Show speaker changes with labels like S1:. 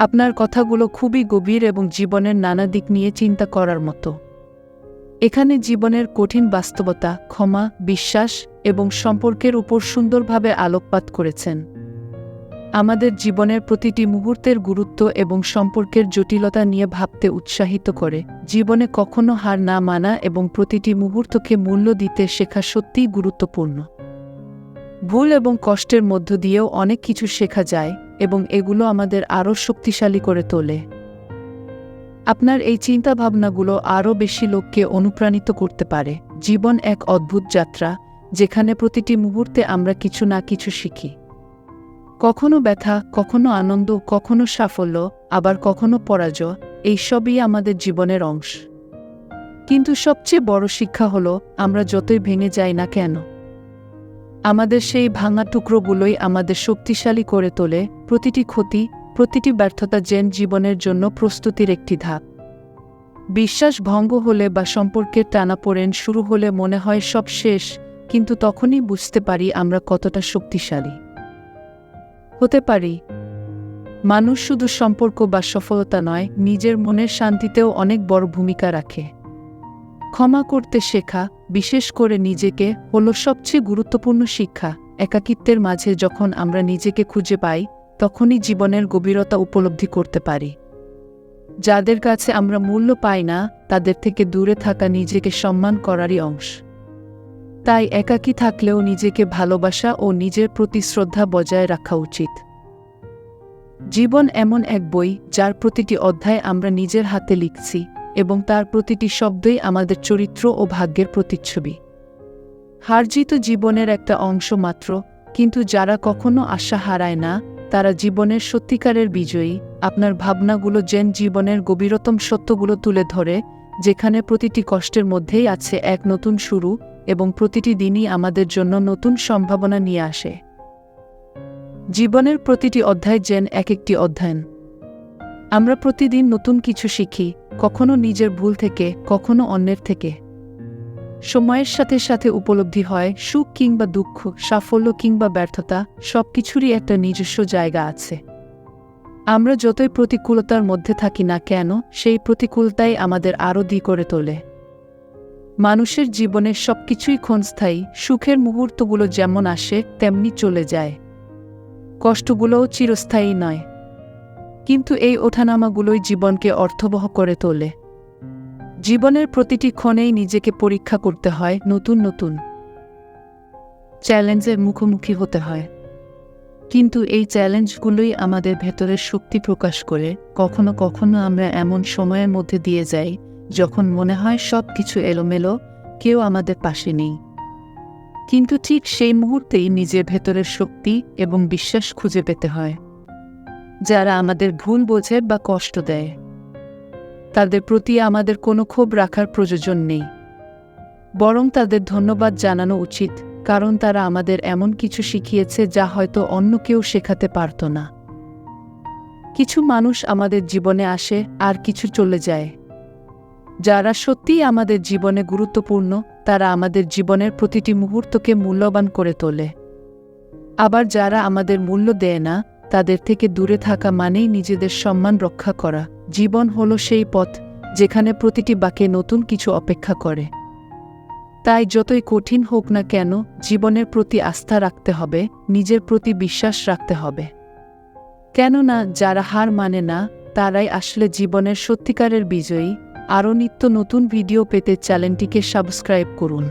S1: আপনার কথাগুলো খুবই গভীর এবং জীবনের নানা দিক নিয়ে চিন্তা করার মতো। এখানে জীবনের কঠিন বাস্তবতা, ক্ষমা, বিশ্বাস এবং সম্পর্কের উপর সুন্দরভাবে আলোকপাত করেছেন। আমাদের জীবনের প্রতিটি মুহূর্তের গুরুত্ব এবং সম্পর্কের জটিলতা নিয়ে ভাবতে উৎসাহিত করে। জীবনে কখনো হার না মানা এবং প্রতিটি মুহূর্তকে মূল্য দিতে শেখা সত্যিই গুরুত্বপূর্ণ। ভুল এবং কষ্টের মধ্য দিয়েও অনেক কিছু শেখা যায়। এবং এগুলো আমাদের আরও শক্তিশালী করে তোলে। আপনার এই চিন্তাভাবনাগুলো আরও বেশি লোককে অনুপ্রাণিত করতে পারে। জীবন এক অদ্ভুত যাত্রা, যেখানে প্রতিটি মুহূর্তে আমরা কিছু না কিছু শিখি। কখনো ব্যথা, কখনো আনন্দ, কখনো সাফল্য, আবার কখনো পরাজয়, এইসবই আমাদের জীবনের অংশ। কিন্তু সবচেয়ে বড় শিক্ষা হলো, আমরা যতই ভেঙে যাই না কেন আমাদের সেই ভাঙা টুকরোগুলোই আমাদের শক্তিশালী করে তোলে, প্রতিটি ক্ষতি, প্রতিটি ব্যর্থতা জেন জীবনের জন্য প্রস্তুতির একটি ধাপ। বিশ্বাস ভঙ্গ হলে বা সম্পর্কের টানাপোড়েন শুরু হলে মনে হয় সব শেষ, কিন্তু তখনই বুঝতে পারি আমরা কতটা শক্তিশালী। হতে পারি। মানুষ শুধু সম্পর্ক বা সফলতা নয়, নিজের মনের শান্তিতেও অনেক বড় ভূমিকা রাখে। ক্ষমা করতে শেখা, বিশেষ করে নিজেকে, হলো সবচেয়ে গুরুত্বপূর্ণ শিক্ষা। একাকিত্বের মাঝে যখন আমরা নিজেকে খুঁজে পাই, তখনই জীবনের গভীরতা উপলব্ধি করতে পারি। যাদের কাছে আমরা মূল্য পাই না, তাদের থেকে দূরে থাকা নিজেকে সম্মান করারই অংশ। তাই একাকী থাকলেও নিজেকে ভালোবাসা ও নিজের প্রতি শ্রদ্ধা বজায় রাখা উচিত। জীবন এমন এক বই, যার প্রতিটি অধ্যায় আমরা নিজের হাতে লিখছি। এবং তার প্রতিটি শব্দই আমাদের চরিত্র ও ভাগ্যের প্রতিচ্ছবি। হারজিত জীবনের একটা অংশ মাত্র, কিন্তু যারা কখনো আশা হারায় না, তারা জীবনের সত্যিকারের বিজয়ী। আপনার ভাবনাগুলো যেন জীবনের গভীরতম সত্যগুলো তুলে ধরে, যেখানে প্রতিটি কষ্টের মধ্যেই আছে এক নতুন শুরু এবং প্রতিটি দিনই আমাদের জন্য নতুন সম্ভাবনা নিয়ে আসে। জীবনের প্রতিটি অধ্যায় যেন এক একটি অধ্যয়ন। আমরা প্রতিদিন নতুন কিছু শিখি, কখনো নিজের ভুল থেকে, কখনো অন্যের থেকে। সময়ের সাথে সাথে উপলব্ধি হয় সুখ কিংবা দুঃখ, সাফল্য কিংবা ব্যর্থতা সব কিছুরই একটা নিজস্ব জায়গা আছে। আমরা যতই প্রতিকূলতার মধ্যে থাকি না কেন, সেই প্রতিকূলতাই আমাদের আরও দি করে তোলে। মানুষের জীবনের সবকিছুই ক্ষণস্থায়ী, সুখের মুহূর্তগুলো যেমন আসে, তেমনি চলে যায়। কষ্টগুলোও চিরস্থায়ী নয়। কিন্তু এই ওঠানামাগুলোই জীবনকে অর্থবহ করে তোলে। জীবনের প্রতিটি ক্ষণেই নিজেকে পরীক্ষা করতে হয় নতুন নতুন। চ্যালেঞ্জের মুখোমুখি হতে হয়। কিন্তু এই চ্যালেঞ্জগুলোই আমাদের ভেতরের শক্তি প্রকাশ করে, কখনো কখনো আমরা এমন সময়ের মধ্যে দিয়ে যাই, যখন মনে হয় সব কিছু এলোমেলো, কেউ আমাদের পাশে নেই। কিন্তু ঠিক সেই মুহূর্তেই নিজের ভেতরের শক্তি এবং বিশ্বাস খুঁজে পেতে হয়। যারা আমাদের ভুল বোঝে বা কষ্ট দেয়। তাদের প্রতি আমাদের কোনো ক্ষোভ রাখার প্রয়োজন নেই। বরং তাদের ধন্যবাদ জানানো উচিত, কারণ তারা আমাদের এমন কিছু শিখিয়েছে যা হয়তো অন্য কেউ শেখাতে পারত না। কিছু মানুষ আমাদের জীবনে আসে, আর কিছু চলে যায়। যারা সত্যিই আমাদের জীবনে গুরুত্বপূর্ণ, তারা আমাদের জীবনের প্রতিটি মুহূর্তকে মূল্যবান করে তোলে। আবার যারা আমাদের মূল্য দেয় না তাদের থেকে দূরে থাকা মানেই নিজেদের সম্মান রক্ষা করা। জীবন হলো সেই পথ যেখানে প্রতিটি বাকে নতুন কিছু অপেক্ষা করে। তাই যতই কঠিন হোক না কেন, জীবনের প্রতি আস্থা রাখতে হবে, নিজের প্রতি বিশ্বাস রাখতে হবে। কেননা, যারা হার মানে না, তারাই আসলে জীবনের সত্যিকারের বিজয়ী। আরও নিত্য নতুন ভিডিও পেতে চ্যানেলটিকে সাবস্ক্রাইব করুন।